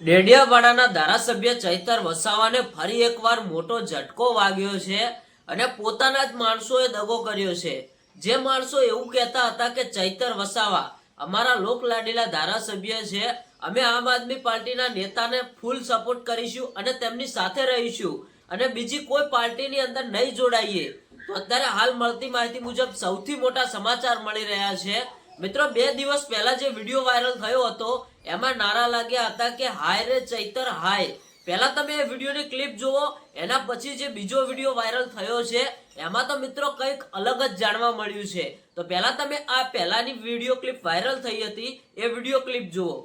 ડેડિયાપાડાના ધારાસભ્ય ચૈતર વસાવાને ફરી એકવાર મોટો ઝટકો વાગ્યો છે અને પોતાના જ માણસોએ દગો કર્યો છે. જે માણસો એવું કહેતા હતા કે ચૈતર વસાવા અમારા લોકલાડીલા ધારાસભ્ય છે, અમે આમ આદમી પાર્ટીના નેતાને ફૂલ સપોર્ટ કરીશું અને તેમની સાથે રહીશું અને બીજી કોઈ પાર્ટીની અંદર નહીં જોડાઈએ. તો અત્યારે હાલ મળતી માહિતી મુજબ સૌથી મોટા સમાચાર મળી રહ્યા છે. મિત્રો, બે દિવસ પહેલા જે વીડિયો વાયરલ થયો હતો એમાં નારા લાગ્યા હતા કે હાય રે ચૈતર, હાય. પહેલા તમે એ વિડીયોની ક્લિપ જુઓ, એના પછી જે બીજો વીડિયો વાયરલ થયો છે, એમાં તો મિત્રો કંઈક અલગ જ જાણવા મળ્યું છે. તો પહેલા તમે આ પહેલાની વીડિયો ક્લિપ વાયરલ થઈ હતી, એ વીડિયો ક્લિપ જુઓ.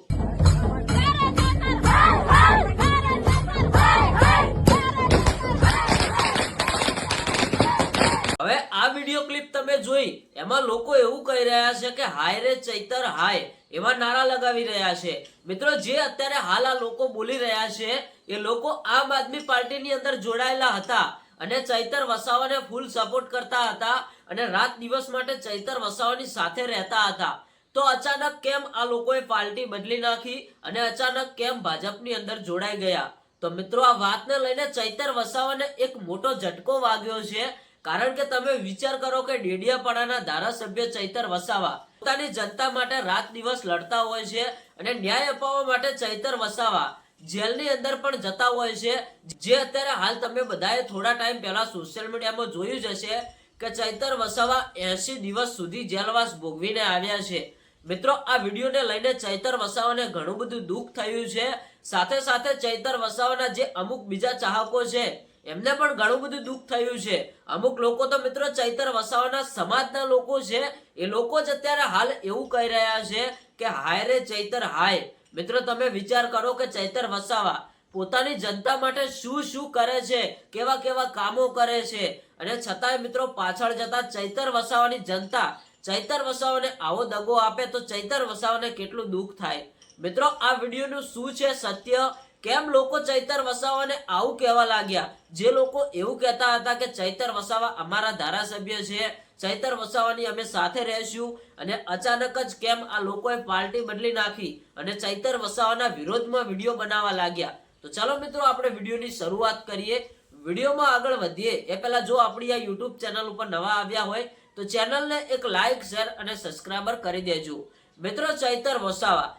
તમે જોઈ, એમાં લોકો એવું કહી રહ્યા છે કે હાય રે ચૈતર, હાય. એવા નારા લગાવી રહ્યા છે. મિત્રો, જે અત્યારે હાલ આ લોકો બોલી રહ્યા છે, એ લોકો આમ આદમી પાર્ટીની અંદર જોડાયેલા હતા અને ચૈતર વસાવાને ફૂલ સપોર્ટ કરતા હતા અને રાત દિવસ માટે ચૈતર વસાવાની સાથે રહેતા હતા. તો અચાનક કેમ આ લોકોએ પાર્ટી બદલી નાખી અને અચાનક કેમ ભાજપની અંદર જોડાઈ ગયા? તો મિત્રો, આ વાતને લઈને ચૈતર વસાવાને એક મોટો ઝટકો વાગ્યો છે કારણ કે તમે વિચાર કરો કે ડેડિયાપાડાના ધારાસભ્ય ચૈતર વસાવા પોતાની જનતા માટે રાત દિવસ લડતા હોય છે અને ન્યાય અપાવવા માટે ચૈતર વસાવા જેલની અંદર પણ જતા હોય છે. જે અત્યારે હાલ તમે બધાએ થોડા ટાઈમ પહેલા સોશિયલ મીડિયામાં જોયું જ હશે કે ચૈતર વસાવા એસી દિવસ સુધી જેલવાસ ભોગવીને આવ્યા છે. મિત્રો, આ વિડીયોને લઈને ચૈતર વસાવાને ઘણું બધું દુઃખ થયું છે. સાથે સાથે ચૈતર વસાવાના જે અમુક બીજા ચાહકો છે એમને પણ ઘણું બધું દુઃખ થયું છે. અમુક લોકો તો મિત્રો ચૈતર વસાવાના સમાજના લોકો છે. એ લોકો જ અત્યારે હાલ એવું કહી રહ્યા છે કે હાય રે ચૈતર, હાય. મિત્રો, તમે વિચાર કરો કે ચૈતર વસાવા પોતાની જનતા માટે શું શું કરે છે, કેવા કેવા કામો કરે છે. અને છતાંય મિત્રો પાછળ જતા ચૈતર વસાવાની જનતા ચૈતર વસાવાને આવો દગો આપે તો ચૈતર વસાવાને કેટલું દુઃખ થાય. મિત્રો, આ વિડીયોનું શું છે? સત્ય કેમ લોકો ચૈતર વસાવાને આવું કહેવા લાગ્યા? જે લોકો એવું કહેતા હતા કે ચૈતર વસાવા અમારા ધારાસભ્ય છે. ચૈતર વસાવાની અમે સાથે રહેશું અને અચાનક જ કેમ આ લોકોએ પાર્ટી બદલી નાખી અને ચૈતર વસાવાના વિરોધમાં વીડિયો બનાવવા લાગ્યા. તો ચાલો મિત્રો, આપણે વિડીયોની શરૂઆત કરીએ. વિડીયોમાં આગળ વધીએ. એ પહેલાં જો આપણી આ યુટ્યુબ ચેનલ ઉપર નવા આવ્યા હોય, તો ચેનલને એક લાઇક શેર અને સબસ્ક્રાઈબર કરી દેજો. મિત્રો, ચૈતર વસાવા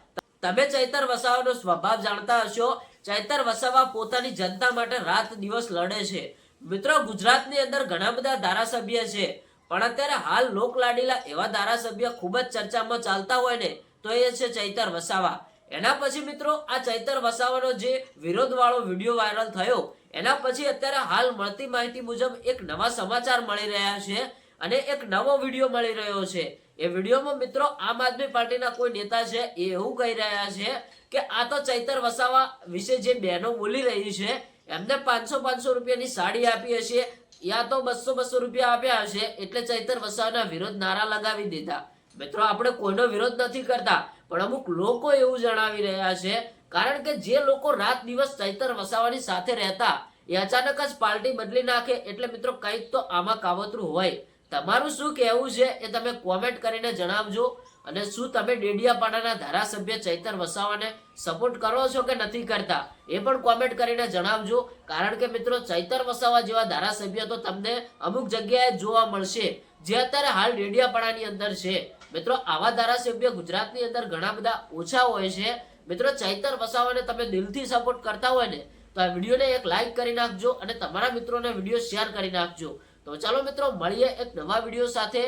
તમે ચૈતર વસાવાનો સ્વભાવ જાણતા હશો ચૈતર વસાવા પોતાની જનતા માટે રાત દિવસ લડે છે. મિત્રો, ગુજરાતની અંદર ઘણા બધા ધારાસભ્ય છે, પણ અત્યારે હાલ લોકલાડીલા એવા ધારાસભ્ય ખૂબ જ ચર્ચામાં ચાલતા હોય ને, તો એ છે ચૈતર વસાવા. એના પછી મિત્રો, આ ચૈતર વસાવાનો જે વિરોધ વાળો વીડિયો વાયરલ થયો, એના પછી અત્યારે હાલ મળતી માહિતી મુજબ એક નવા સમાચાર મળી રહ્યા છે. અને એક નવો વીડિયો મળી રહ્યો છે. એ વિડીયોમાં મિત્રો આમ આદમી પાર્ટીના કોઈ નેતા છે એ એવું કહી રહ્યા છે કે આ તો ચૈતર વસાવા વિશે જે બહેનો બોલી રહી છે, એમને પાંચસો પાંચસો રૂપિયાની સાડી આપી હશે. યા તો બસો બસો રૂપિયા આપ્યા હશે, એટલે ચૈતર વસાવાના વિરોધ નારા લગાવી દીધા. મિત્રો, આપણે કોઈનો વિરોધ નથી કરતા, પણ અમુક લોકો એવું જણાવી રહ્યા છે. કારણ કે જે લોકો રાત દિવસ ચૈતર વસાવાની સાથે રહેતા, એ અચાનક જ પાર્ટી બદલી નાખે, એટલે મિત્રો કંઈક તો આમાં કાવતરું હોય. તમારું શું કહેવું છે એ તમે કોમેન્ટ કરીને જણાવજો અને શું તમે ડેડિયાપાડાના ધારાસભ્ય ચૈતર વસાવાને સપોર્ટ કરો છો કે નથી કરતા? એ પણ કોમેન્ટ કરીને જણાવજો. કારણ કે મિત્રો, ચૈતર વસાવા જેવા ધારાસભ્ય તો તમને અમુક જગ્યાએ જોવા મળશે. જે અત્યારે હાલ ડેડિયાપાડાની અંદર છે. મિત્રો, આવા ધારાસભ્ય ગુજરાતની અંદર ઘણા બધા ઓછા હોય છે. મિત્રો, ચૈતર વસાવાને તમે દિલથી સપોર્ટ કરતા હોય ને, તો આ વિડીયોને એક લાઈક કરી નાખજો અને તમારા મિત્રોને વીડિયો શેર કરી નાખજો. તો ચાલો મિત્રો મળીએ એક નવા વીડિયો સાથે.